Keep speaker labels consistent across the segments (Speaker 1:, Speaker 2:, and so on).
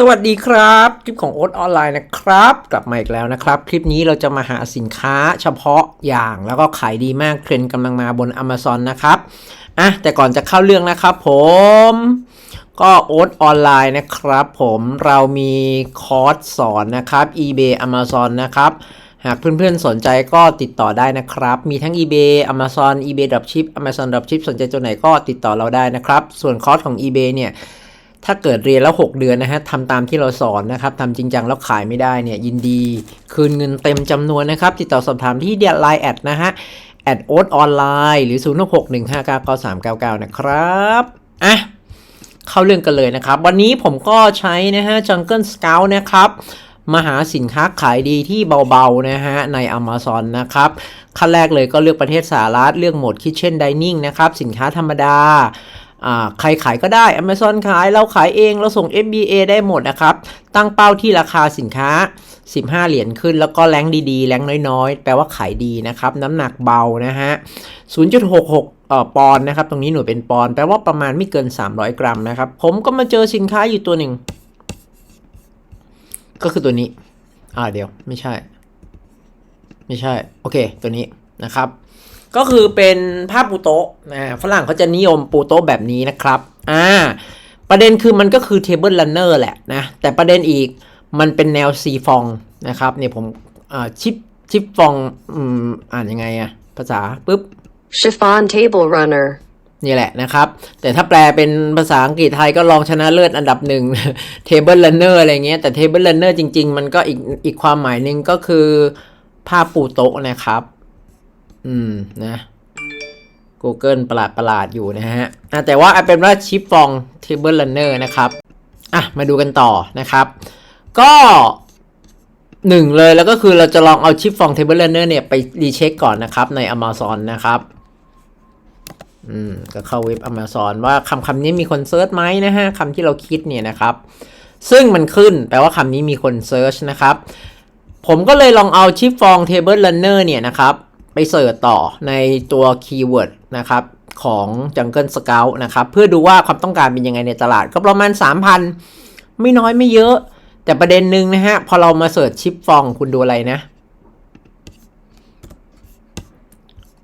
Speaker 1: สวัสดีครับคลิปของโอ๊ตออนไลน์นะครับ กลับมาอีกแล้วนะครับ คลิปนี้เราจะมาหาสินค้าเฉพาะอย่างแล้วก็ขายดีมากเทรนด์กำลังมาบน Amazon นะครับอะแต่ก่อนจะเข้าเรื่องนะครับผมก็โอ๊ตออนไลน์นะครับผมเรามีคอร์สสอนนะครับ eBay Amazon นะครับหากเพื่อนๆ สนใจก็ติดต่อได้นะครับ มีทั้ง eBay Amazon eBay Dropship Amazon Dropship สนใจตัวไหนก็ติดต่อเราได้นะครับ ส่วนคอร์สของ eBay เนี่ย ถ้าเกิดเรียนแล้ว 6 เดือนนะฮะทำตามที่เราสอนนะครับทำจริงจังแล้วขายไม่ได้เนี่ยยินดี คืนเงินเต็มจำนวนนะครับ ติดต่อสอบถามที่เดียร์ไลน์แอดนะฮะแอดโอ๊ตออนไลน์หรือ0 6 1 5 9 9 3 9 9 นะครับอะเข้าเรื่องกันเลยนะครับ วันนี้ผมก็ใช้นะฮะ Jungle Scout นะครับมาหาสินค้าขายดีที่เบาๆนะฮะใน Amazon นะครับขั้นแรกเลยก็เลือกประเทศสหรัฐเลือกโหมด Kitchen Dining นะครับ สินค้าธรรมดา ใครขายก็ได้ Amazon ขาย เราขายเอง เราส่ง FBA ได้หมดนะครับ ตั้งเป้าที่ราคาสินค้า 15 เหรียญขึ้น แล้วก็แรงดีๆ แรงน้อยๆ แปลว่าขายดีนะครับ น้ำหนักเบานะฮะ 0.66ปอนด์นะครับ ตรงนี้หน่วยเป็นปอนด์แปลว่าประมาณไม่เกิน 300 กรัมนะครับ ผมก็มาเจอสินค้าอยู่ตัวหนึ่ง ก็คือตัวนี้ อ่าเดี๋ยว ไม่ใช่ ไม่ใช่ โอเค ตัวนี้นะครับ ก็คือเป็นผ้าปูโต๊ะนะฝรั่งเขาจะนิยมปูโต๊ะแบบนี้นะครับอ่าประเด็นคือมันก็คือเทเบิล r ันเนอร์แหละนะ แต่ประเด็นอีกมันเป็นแนวซีฟองนะครับเนี่ยผมอ่าชิปชิปฟองอืมอ่านยังไงอะภาษาปุ๊บ
Speaker 2: Chiffon table runner.
Speaker 1: นี่แหละนะครับ แต่ถ้าแปลเป็นภาษาอังกฤษไทยก็รองชนะเลิศอันดับหนึ่ง Table Runner อะไรเงี้ยแต่ Table Runner จริง ๆ มันก็อีกอีกความหมายหนึ่งก็คือผ้าปูโต๊ะนะครับ อืมนะ Google ประหลาดประหลาดอยู่นะฮะแต่ว่าเป็นว่าชิปฟอง Table Runner นะครับ อะ มาดูกันต่อนะครับ ก็หนึ่งเลยแล้วก็คือเราจะลองเอาชิปฟอง Table Runner เนี่ยไปรีเช็คก่อนนะครับ ใน Amazon นะครับ อืม ก็เข้าเว็บ Amazon ว่าคำคำนี้มีคนเซิร์ชไหมนะฮะคำที่เราคิดเนี่ยนะครับ ซึ่งมันขึ้นแปลว่าคำนี้มีคนเซิร์ชนะครับ ผมก็เลยลองเอาชิปฟอง Table Runner เนี่ยนะครับ ไปเสิร์ชต่อในตัวคีย์เวิร์ดนะครับของ Jungle Scout นะครับเพื่อดูว่าความต้องการเป็นยังไงในตลาด ก็ประมาณ 3,000 ไม่น้อยไม่เยอะ แต่ประเด็นหนึ่งนะฮะ พอเรามาเสิร์ชชิปฟองคุณดูอะไรนะ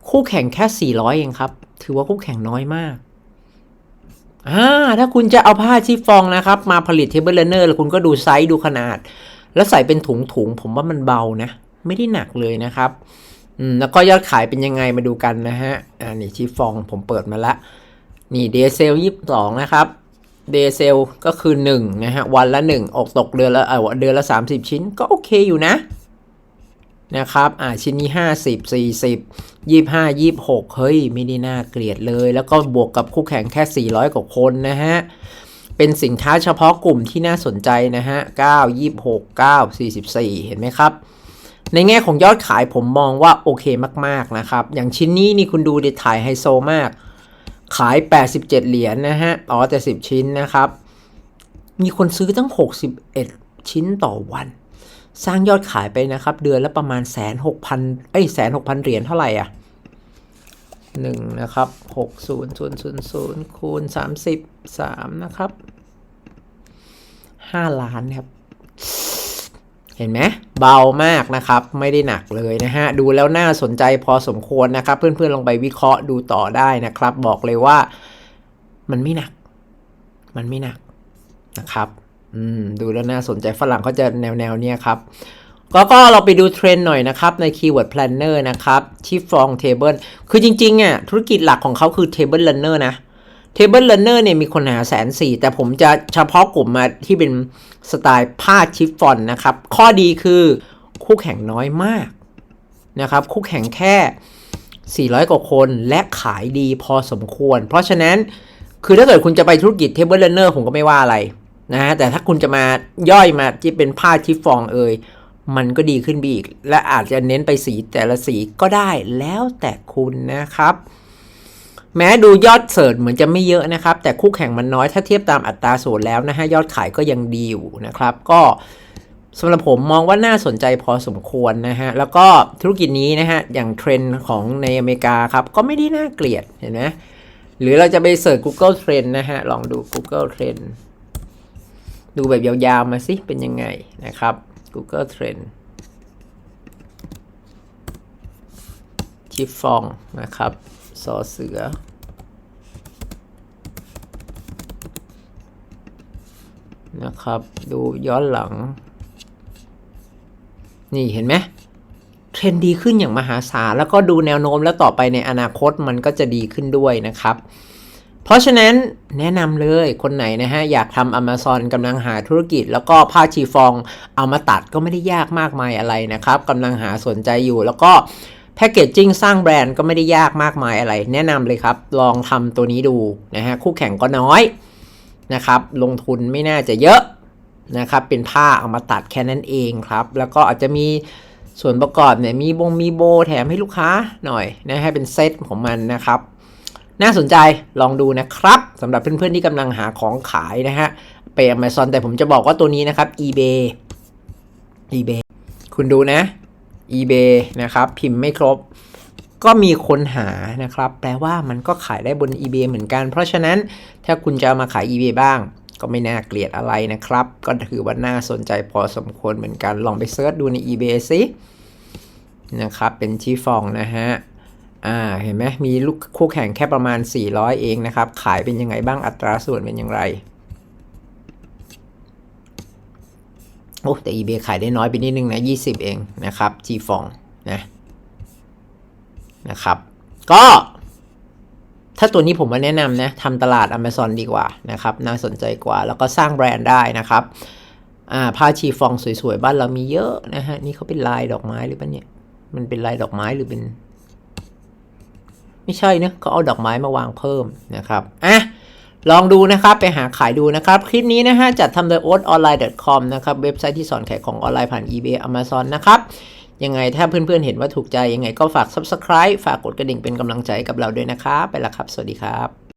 Speaker 1: คู่แข่งแค่ 400 เองครับ ถือว่าคู่แข่งน้อยมากอ่าถ้าคุณจะเอาผ้าชิฟฟองนะครับ มาผลิตเทเบิลเลเนอร์แล้วคุณก็ดูไซส์ดูขนาด แล้วใส่เป็นถุงถุงผมว่ามันเบานะ ไม่ได้หนักเลยนะครับ แล้วก็ยอดขายเป็นยังไงมาดูกันนะฮะ อ่า นี่ชิฟฟองผมเปิดมาละ นี่เดซเซลยี่สองนะครับ เดซเซลก็คือ1นะฮะ วันละ1ออกตกเดือนละเออเดือนละ30ชิ้น ก็โอเคอยู่นะ นะครับ อ่า ชิ้นนี้50 40 25 26เฮ้ย ไม่ได้น่าเกลียดเลย แล้วก็บวกกับคู่แข่งแค่400กว่าคนนะฮะเป็นสินค้าเฉพาะกลุ่มที่น่าสนใจนะฮะ 9 26 9 44 เห็นไหมครับ ในแง่ของยอดขายผมมองว่าโอเคมากๆนะครับ อย่างชิ้นนี้นี่คุณดูดิถ่ายไฮโซมาก ขาย 87 เหรียญนนะฮะอ๋อแต่ 10 ชิ้นนะครับ มีคนซื้อตั้ง 61 ชิ้นต่อวัน สร้างยอดขายไปนะครับ เดือนละประมาณแสนหกพันเอ้ยแสนหกพันเหรียญเท่าไหร่อะหนึ่งนะครับหกศูนย์ศูนย์ศูนย์ศูนย์คูณสามสิบสามนะครับห้าล้านครับ ห็นไหมเบามากนะครับ ไม่ได้หนักเลยนะฮะ ดูแล้วน่าสนใจพอสมควรนะครับ เพื่อนๆลองไปวิเคราะห์ดูต่อได้นะครับ บอกเลยว่ามันไม่หนัก มันไม่หนักนะครับ อืม ดูแล้วน่าสนใจฝรั่งเขาจะแนวแนวเนี้ยครับก็ก็เราไปดูเทรนด์หน่อยนะครับใน Keyword Planner นะครับที่ฟอง Table คือจริงๆอะธุรกิจหลักของเขาคือ Table Runner นะ Table Runner เนี่ยมีคนหาแสนสี่แต่ผมจะเฉพาะกลุ่มมาที่เป็นสไตล์ผ้าชิฟฟอนนะครับ ข้อดีคือคู่แข่งน้อยมากนะครับ คู่แข่งแค่ 400 กว่าคนและขายดีพอสมควร เพราะฉะนั้นคือถ้าเกิดคุณจะไปธุรกิจ Table Runner ผมก็ไม่ว่าอะไรนะฮะแต่ถ้าคุณจะมาย่อยมาที่เป็นผ้าชิฟฟองเอยมันก็ดีขึ้นไปอีก และอาจจะเน้นไปสีแต่ละสีก็ได้แล้วแต่คุณนะครับ แม้ดูยอดเสิร์ชเหมือนจะไม่เยอะนะครับ แต่คู่แข่งมันน้อยถ้าเทียบตามอัตราส่วนแล้วนะฮะยอดขายก็ยังดีอยู่นะครับ ก็สำหรับผมมองว่าน่าสนใจพอสมควรนะฮะ แล้วก็ธุรกิจนี้นะฮะ อย่างเทรนด์ของในอเมริกาครับ ก็ไม่ได้น่าเกลียดเห็นไหมหรือเราจะไปเสิร์ช Google Trend นะฮะ ลองดู Google Trend ดูแบบยาวๆมาสิเป็นยังไงนะครับ Google Trend ชิฟฟองนะครับ สอเสือ นะครับ ดูย้อนหลัง นี่เห็นไหมเทรนดีขึ้นอย่างมหาศาลแล้วก็ดูแนวโน้มแล้วต่อไปในอนาคตมันก็จะดีขึ้นด้วยนะครับ เพราะฉะนั้นแนะนำเลยคนไหนนะฮะ อยากทำ Amazon กำลังหาธุรกิจ แล้วก็ผ้าชีฟองเอามาตัดก็ไม่ได้ยากมากมายอะไรนะครับกำลังหาสนใจอยู่แล้วก็ แพคเกจจิ้งสร้างแบรนด์ก็ไม่ได้ยากมากมายอะไร แนะนำเลยครับ ลองทำตัวนี้ดูนะฮะคู่แข่งก็น้อยนะครับ ลงทุนไม่น่าจะเยอะนะครับ เป็นผ้าเอามาตัดแค่นั้นเองครับ แล้วก็อาจจะมีส่วนประกอบเนี่ยมีบงมีโบแถมให้ลูกค้าหน่อยนะให้เป็นเซตของมันนะครับ น่าสนใจลองดูนะครับสำหรับเพื่อนๆที่กำลังหาของขายนะฮะไป Amazon แต่ผมจะบอกว่าตัวนี้นะครับ eBay eBay คุณดูนะ eBay นะครับ พิมพ์ไม่ครบ ก็มีคนหานะครับ แปลว่ามันก็ขายได้บน eBay เหมือนกัน เพราะฉะนั้นถ้าคุณจะเอามาขาย eBay บ้าง ก็ไม่น่าเกลียดอะไรนะครับ ก็ถือว่าน่าสนใจพอสมควรเหมือนกัน ลองไปเซิร์ชดูใน eBay สินะครับ เป็นชีฟองนะฮะอ่าเห็นไหมมีลูกคู่แข่งแค่ประมาณ 400 เองนะครับ ขายเป็นยังไงบ้างอัตราส่วนเป็นอย่างไร โอ้แต่ eBay ขายได้น้อยไปนิดนึงนะ 20 เองนะครับ G ฟองนะนะครับ ก็ถ้าตัวนี้ผมมาแนะนำนะทำตลาด Amazon ดีกว่านะครับ น่าสนใจกว่า แล้วก็สร้างแบรนด์ได้นะครับอ่าผ้าชีฟองสวยๆ บ้านเรามีเยอะนะฮะ นี่เขาเป็นลายดอกไม้หรือเปล่าเนี่ย มันเป็นลายดอกไม้หรือเป็น ไม่ใช่เนะเขาเอาดอกไม้มาวางเพิ่มนะครับอะ ลองดูนะครับ ไปหาขายดูนะครับ คลิปนี้นะฮะจัดทำโดย oatonline.com นะครับ เว็บไซต์ที่สอนขายของออนไลน์ผ่าน eBay Amazon นะครับ ยังไงถ้าเพื่อนๆเห็นว่าถูกใจ ยังไงก็ฝาก subscribe ฝากกดกระดิ่งเป็นกำลังใจกับเราด้วยนะครับ ไปละครับ สวัสดีครับ